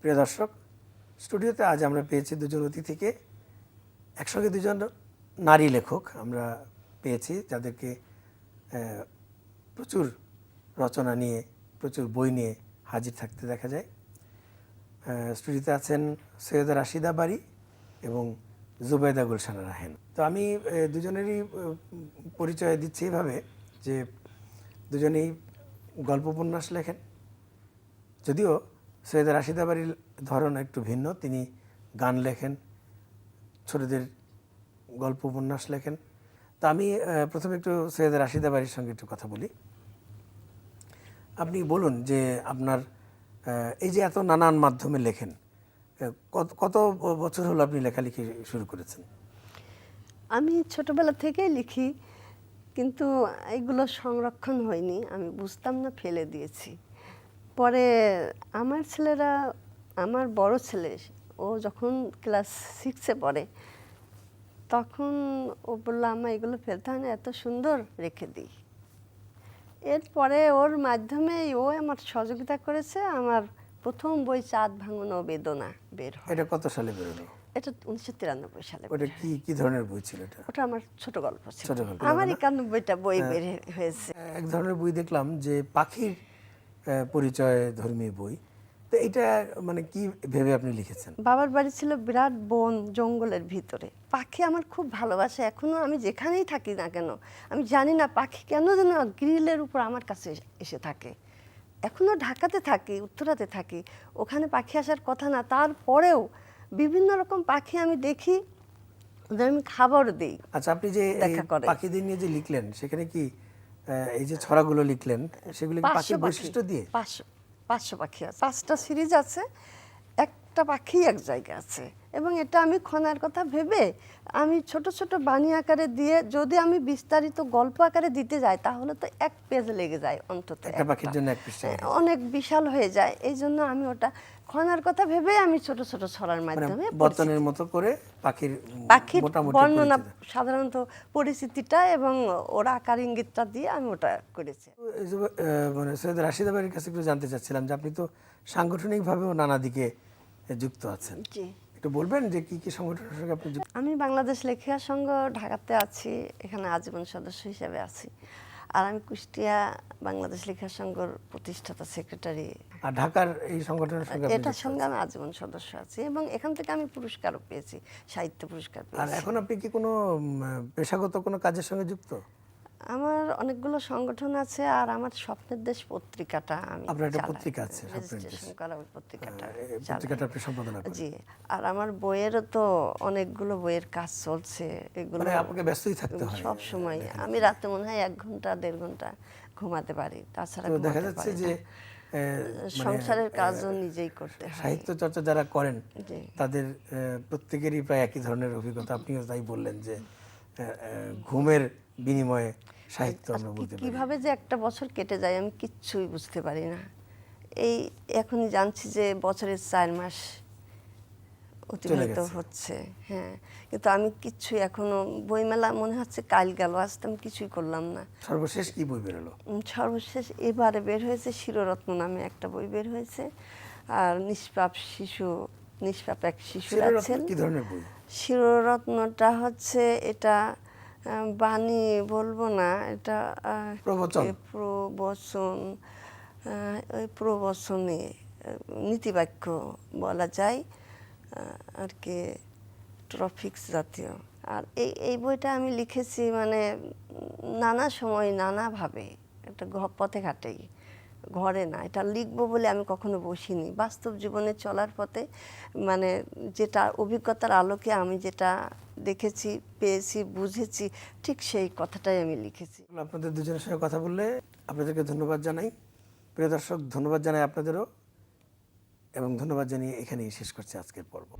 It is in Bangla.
প্রিয় দর্শক, স্টুডিওতে আজ আমরা পেয়েছি দুজন অতিথিকে একসঙ্গে দুজন নারী লেখক আমরা পেয়েছি, যাদেরকে প্রচুর রচনা নিয়ে, প্রচুর বই নিয়ে হাজির থাকতে দেখা যায়। স্টুডিওতে আছেন সৈয়দা রাশিদা বাড়ি এবং জুবেদা গুলশানা রাহেন। তো আমি দুজনেরই পরিচয় দিচ্ছি এভাবে যে দুজনেই গল্প উপন্যাস লেখেন। যদিও সৈয়দা রাশিদা বাড়ির ধরন একটু ভিন্ন। তিনি গান লেখেন, ছোটদের গল্প, উপন্যাস লেখেন। তা আমি প্রথমে একটু সৈয়দা রাশিদা বাড়ির সঙ্গে একটু কথা বলি। আপনি বলুন যে আপনার এই যে এত নানান মাধ্যমে লেখেন কত কত বছর হলো আপনি লেখালেখি শুরু করেছেন? আমি ছোটবেলা থেকেই লিখি, কিন্তু এগুলো সংরক্ষণ হয়নি। আমি বুঝতাম না, ফেলে দিয়েছি। পরে আমার ছেলেরা আমার বড় ছেলে ও যখন ক্লাস সিক্সে পড়ে তখন ও বলল আমার এগুলো ফেলতে হয় না এত সুন্দর রেখে দিই। এরপরে ওর মাধ্যমে ও আমার সহযোগিতা করেছে আমার প্রথম বই চাঁদ ভাঙন ও বেদনা বের হয়। এটা কত সালে বেরোলো এটা উনিশশো তিরানব্বই সালে ওটা কি কি ধরনের বই ছিল এটা? ওটা আমার ছোট গল্প ছিল। আমার? একানব্বইটা বই বের হয়েছে। এক ধরনের বই দেখলাম যে পাখির পরিচয় ধর্মী বই। তো এটা মানে কি ভেবে আপনি লিখেছেন? বাবার বাড়ি ছিল বিরাট বন জঙ্গলের ভিতরে। পাখি আমার খুব ভালোবাসে। এখনও আমি যেখানেই থাকি না কেন আমি জানি না পাখি কেন যেন গ্রিলের উপর আমার কাছে এসে- থাকে। এখনও ঢাকাতে থাকি উত্তরাতে থাকি। ওখানে পাখি আসার কথা না তারপরেও বিভিন্ন রকম পাখি আমি দেখি ওদের আমি খাবার দিই আচ্ছা আপনি যে। পাখিদের নিয়ে যে লিখলেন সেখানে কি এই যে ছড়াগুলো লিখলেন সেগুলো পাখির বৈশিষ্ট্য দিয়ে? পাঁচশো পাঁচশো পাখি আছে। পাঁচটা সিরিজ আছে একটা পাখি এক জায়গায় আছে। এবং এটা আমি খনার কথা ভেবে আমি ছোট ছোট বাণী আকারে দিয়ে যদি আমি বিস্তারিত গল্প আকারে দিতে যাই তাহলে তো এক পেজ লেগে যায় অন্তত অনেক বিশাল হয়ে যায়। এই জন্য আমি ওটা খনার কথা ভেবে আমি ছোট ছোট ছড়ার মানে মাধ্যমে বর্তনের মতো করে পাখির পাখির বর্ণনা সাধারণত পরিস্থিতিটা এবং ওর আকার ইঙ্গিতটা দিয়ে আমি ওটা করেছি। মানে সৈয়দ রাশিদা কাছে একটু জানতে চাচ্ছিলাম যে আপনি তো সাংগঠনিকভাবেও নানা দিকে যুক্ত আছেন। জি। একটু বলবেন যে কি কি সংগঠনের সঙ্গে আপনি আমি বাংলাদেশ লেখিকা সংঘ ঢাকাতে আছি এখানে আজীবন সদস্য হিসেবে আছি। আর আমি কুষ্টিয়া বাংলাদেশ লেখিকা সংঘর প্রতিষ্ঠাতা সেক্রেটারি আর ঢাকার এই সংগঠনের সঙ্গে এটার সঙ্গে আমি আজীবন সদস্য আছি এবং এখান থেকে আমি পুরস্কারও পেয়েছি সাহিত্য পুরস্কার আর এখন আপনি কি কোনো পেশাগত কোনো কাজের সঙ্গে যুক্ত? আমার অনেকগুলো সংগঠন আছে আর আমার স্বপ্নের দেশ পত্রিকাটা আমি আপনার একটা পত্রিকা আছে, স্বপ্নের দেশ। রেজিস্ট্রেশন করা ওই পত্রিকাটা আহ, পত্রিকাটা আপনি সম্পাদনা করেন। জি আর আমার বইয়েরও তো অনেকগুলো বইয়ের কাজ চলছে এগুলো মানে আপনাকে ব্যস্তই থাকতে হয়। সব সময় আমি রাতে মনে হয় এক ঘণ্টা দেড় ঘণ্টা ঘুমাতে পারি তাছাড়া দেখা যাচ্ছে যে মানে সংসারের কাজও নিজেই করতে হয়। সাহিত্য চর্চা যারা করেন। তাদের প্রত্যেকেরই প্রায় একই ধরনের অভিজ্ঞতা। আপনিও তাই বললেন যে ঘুমের বিনিময়ে সাহিত্য আমরা বলতে পারি। কীভাবে যে একটা বছর কেটে যায় আমি কিচ্ছুই বুঝতে পারি না। এই এখনই জানছি যে বছরের চার মাস অতিবাহিত হচ্ছে হ্যাঁ। কিন্তু আমি কিচ্ছুই এখনও বইমেলা মনে হচ্ছে কাল গেল আজ তো আমি কিছুই করলাম না। সর্বশেষ কি বই বেরোলো? সর্বশেষ এবারে বের হয়েছে শিররত্ন নামে একটা বই বের হয়েছে। আর নিষ্পাপ শিশু নিষ্পাপ এক শিশু শিরোরত্ন আছেন। কি ধরনের বই? শিররত্নটা হচ্ছে এটা বাণী বলব না এটা প্রবচন। প্রবচন ওই প্রবচনে নীতিবাক্য বলা যায় আর কি ট্রফিক্স জাতীয় আর এই এই বইটা আমি লিখেছি মানে নানা সময় নানাভাবে একটা ঘ- পথে ঘাটেই ঘরে না এটা লিখব বলে আমি কখনো বসিনি বাস্তব জীবনে চলার পথে মানে যেটা অভিজ্ঞতার আলোকে আমি যেটা দেখেছি, পেয়েছি, বুঝেছি, ঠিক সেই কথাটাই আমি লিখেছি। আপনাদের দুজনের সঙ্গে কথা বললে আপনাদেরকে ধন্যবাদ জানাই। প্রিয় দর্শক, ধন্যবাদ জানাই আপনাদেরও এবং ধন্যবাদ জানিয়ে এখানেই শেষ করছি আজকের পর্ব।